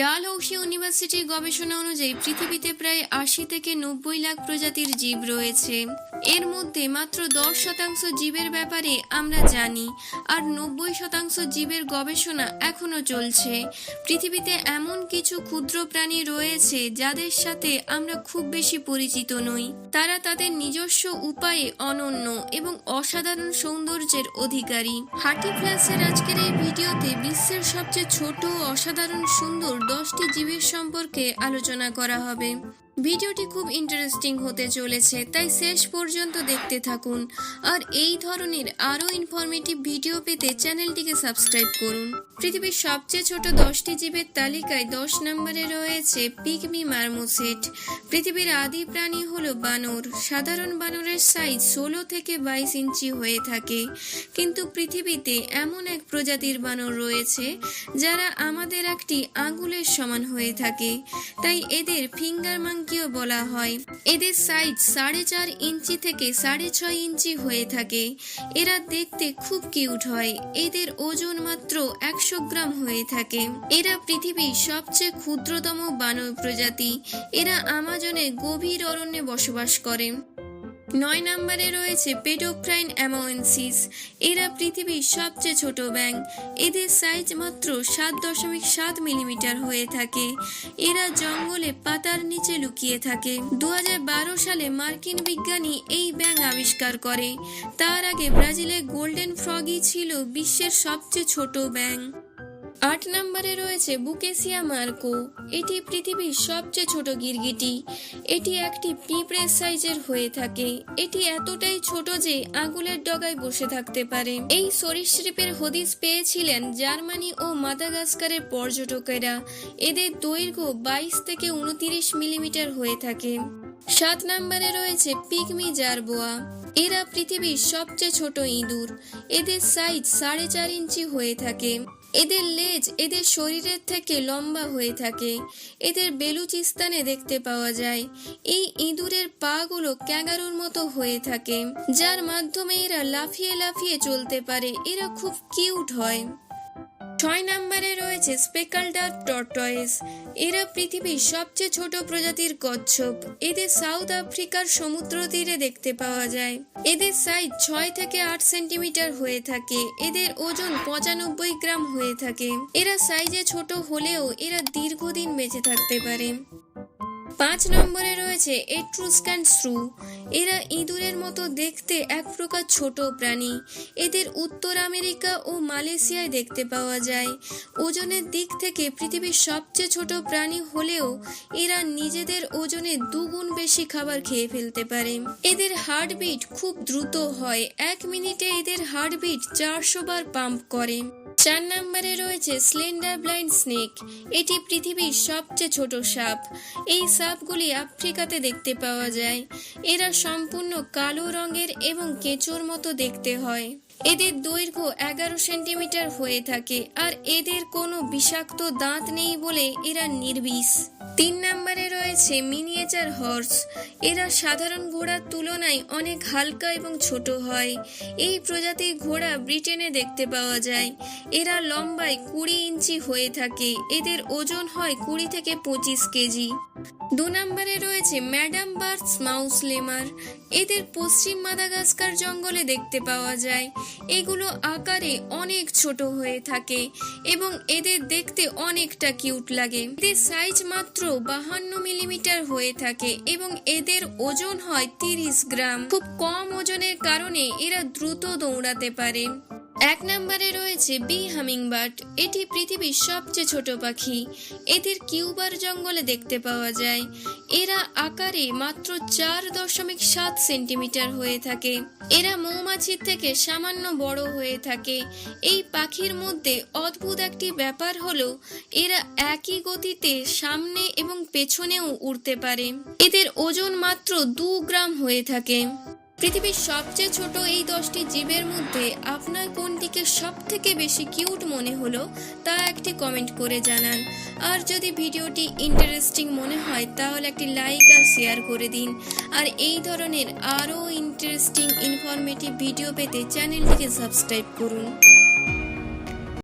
ডালহৌসি ইউনিভার্সিটির গবেষণা অনুযায়ী পৃথিবীতে প্রায় আশি থেকে নব্বই লাখ প্রজাতির জীব রয়েছে। এর মধ্যে মাত্র দশ শতাংশ জীবের ব্যাপারে আমরা জানি, আর নব্বই শতাংশ জীবের গবেষণা এখনও চলছে। পৃথিবীতে এমন কিছু ক্ষুদ্র প্রাণী রয়েছে যাদের সাথে আমরা খুব বেশি পরিচিত নই। তারা তাদের নিজস্ব উপায়ে অনন্য এবং অসাধারণ সৌন্দর্যের অধিকারী। হার্টি ফ্ল্যাশের আজকের এই ভিডিওতে বিশ্বের সবচেয়ে ছোট অসাধারণ সুন্দর দশটি জীবের সম্পর্কে আলোচনা করা হবে। ভিডিওটি খুব ইন্টারেস্টিং হতে চলেছে, তাই শেষ পর্যন্ত দেখতে থাকুন। আর এই ধরনের আরও ইনফরমেটিভ ভিডিও পেতে চ্যানেলটিকে সাবস্ক্রাইব করুন। পৃথিবীর সবচেয়ে ছোট দশটি জীবের তালিকায় দশ নম্বরে রয়েছে পিগমি মার্মোসেট। পৃথিবীর আদি প্রাণী হলো বানর। সাধারণ বানরের সাইজ ষোলো থেকে বাইশ ইঞ্চি হয়ে থাকে। কিন্তু পৃথিবীতে এমন এক প্রজাতির বানর রয়েছে, যারা আমাদের একটি আঙুলের সমান হয়ে থাকে। তাই এদের ফিঙ্গার মাঙ্কিও বলা হয়। এদের সাইজ সাড়ে চার ইঞ্চি থেকে সাড়ে ছয় ইঞ্চি হয়ে থাকে। এরা দেখতে খুব কিউট হয়। এদের ওজন মাত্র একশো গ্রাম হয়ে থাকে। এরা পৃথিবীর সবচেয়ে ক্ষুদ্রতম বানর প্রজাতি। এরা আমাজনে গভীর অরণ্যে বসবাস করে। নয় নম্বরে রয়েছে পেডোক্রাইন অ্যামোয়েন্সিস এরা পৃথিবীর সবচেয়ে ছোট ব্যাং এদের সাইজ মাত্র সাত দশমিক সাত মিলিমিটার হয়ে থাকে। এরা জঙ্গলে পাতার নিচে লুকিয়ে থাকে। দু হাজার বারো সালে মার্কিন বিজ্ঞানী এই ব্যাং আবিষ্কার করে। তার আগে ব্রাজিলের গোল্ডেন ফ্রগই ছিল বিশ্বের সবচেয়ে ছোট ব্যাং আট নম্বরে রয়েছে বুকেসিয়া মার্কো। এটি পৃথিবীর সবচেয়ে ছোট গিরগিটি। এটি একটি পিঁপড়ের সাইজের হয়ে থাকে। এটি এতটাই ছোট যে আঙুলের ডগায় বসে থাকতে পারে। এই সরীসৃপের হদিস পেয়েছিলেন জার্মানি ও মাদাগাস্কারের পর্যটকেরা। এদের দৈর্ঘ্য বাইশ থেকে উনতিরিশ মিলিমিটার হয়ে থাকে। সাত নম্বরে রয়েছে পিকমি জারবোয়া। এরা পৃথিবীর সবচেয়ে ছোট ইঁদুর। এদের সাইজ সাড়ে চার ইঞ্চি হয়ে থাকে। এদের লেজ এদের শরীরের থেকে লম্বা হয়ে থাকে। এদের বেলুচিস্তানে দেখতে পাওয়া যায়। এই ইঁদুরের পাগুলো ক্যাঙ্গারুর মতো হয়ে থাকে, যার মাধ্যমে এরা লাফিয়ে লাফিয়ে চলতে পারে। এরা খুব কিউট হয়। ছয় নম্বরে রয়েছে স্পেকালডার টর্টয়েস এরা পৃথিবীর সবচেয়ে ছোট প্রজাতির কচ্ছপ। এদের সাউথ আফ্রিকার সমুদ্র তীরে দেখতে পাওয়া যায়। এদের সাইজ ছয় থেকে আট সেন্টিমিটার হয়ে থাকে। এদের ওজন পঁচানব্বই গ্রাম হয়ে থাকে। এরা সাইজে ছোট হলেও এরা দীর্ঘদিন বেঁচে থাকতে পারে। পাঁচ নম্বরে রয়েছে এট্রুস্কান শ্রু। এরা ইঁদুরের মতো দেখতে এক প্রকার ছোট প্রাণী। এদের উত্তর আমেরিকা ও মালয়েশিয়ায় দেখতে পাওয়া যায়। ওজনের দিক থেকে পৃথিবীর সবচেয়ে ছোট প্রাণী হলেও এরা নিজেদের ওজনে দুগুণ বেশি খাবার খেয়ে ফেলতে পারে। এদের হার্টবিট খুব দ্রুত হয়। এক মিনিটে এদের হার্টবিট চারশো বার পাম্প করে। চার নম্বরে রয়েছে স্লেন্ডার ব্লাইন্ড স্নেক। এটি পৃথিবীর সবচেয়ে ছোট সাপ। এই সাপগুলি আফ্রিকাতে দেখতে পাওয়া যায়। এরা সম্পূর্ণ কালো রঙের এবং কেঁচোর মতো দেখতে হয়। এদের দৈর্ঘ্য এগারো সেন্টিমিটার হয়ে থাকে আর এদের কোনো বিষাক্ত দাঁত নেই বলে এরা নির্বিষ। তিন নম্বরে রয়েছে মিনিয়েচার হর্স। এরা সাধারণ ঘোড়ার তুলনায় অনেক হালকা এবং ছোট হয়। এই প্রজাতির ঘোড়া ব্রিটেনে দেখতে পাওয়া যায়। এরা লম্বায় কুড়ি ইঞ্চি হয়ে থাকে। এদের ওজন হয় কুড়ি থেকে পঁচিশ কেজি। দু নম্বরে রয়েছে ম্যাডাম বার্থস মাউস লেমার এদের পশ্চিম মাদাগাস্কার জঙ্গলে দেখতে পাওয়া যায়। এগুলো আকারে অনেক ছোট হয়ে থাকে এবং এদের দেখতে অনেকটা কিউট লাগে। এদের সাইজ মাত্র বাহান্ন মিলিমিটার হয়ে থাকে এবং এদের ওজন হয় তিরিশ গ্রাম। খুব কম ওজনের কারণে এরা দ্রুত দৌড়াতে পারে। এক নম্বরে রয়েছে বি হামিংবার্ড। এটি পৃথিবীর সবচেয়ে ছোট পাখি। এদের কিউবার জঙ্গলে দেখতে পাওয়া যায়। এরা আকারে মাত্র চার দশমিক সাত সেন্টিমিটার হয়ে থাকে। এরা মৌমাছির থেকে সামান্য বড় হয়ে থাকে। এই পাখির মধ্যে অদ্ভুত একটি ব্যাপার হলো, এরা একই গতিতে সামনে এবং পেছনেও উড়তে পারে। এদের ওজন মাত্র দু গ্রাম হয়ে থাকে। পৃথিবীর সবচেয়ে ছোট এই দশটি জীবের মধ্যে আপনার কোন দিকে সব থেকে বেশি কিউট মনে হলো তা একটি কমেন্ট করে জানান। আর যদি ভিডিওটি ইন্টারেস্টিং মনে হয়, তাহলে একটি লাইক আর শেয়ার করে দিন। আর এই ধরনের আরও ইন্টারেস্টিং, ইনফরমেটিভ ভিডিও পেতে চ্যানেলটিকে সাবস্ক্রাইব করুন।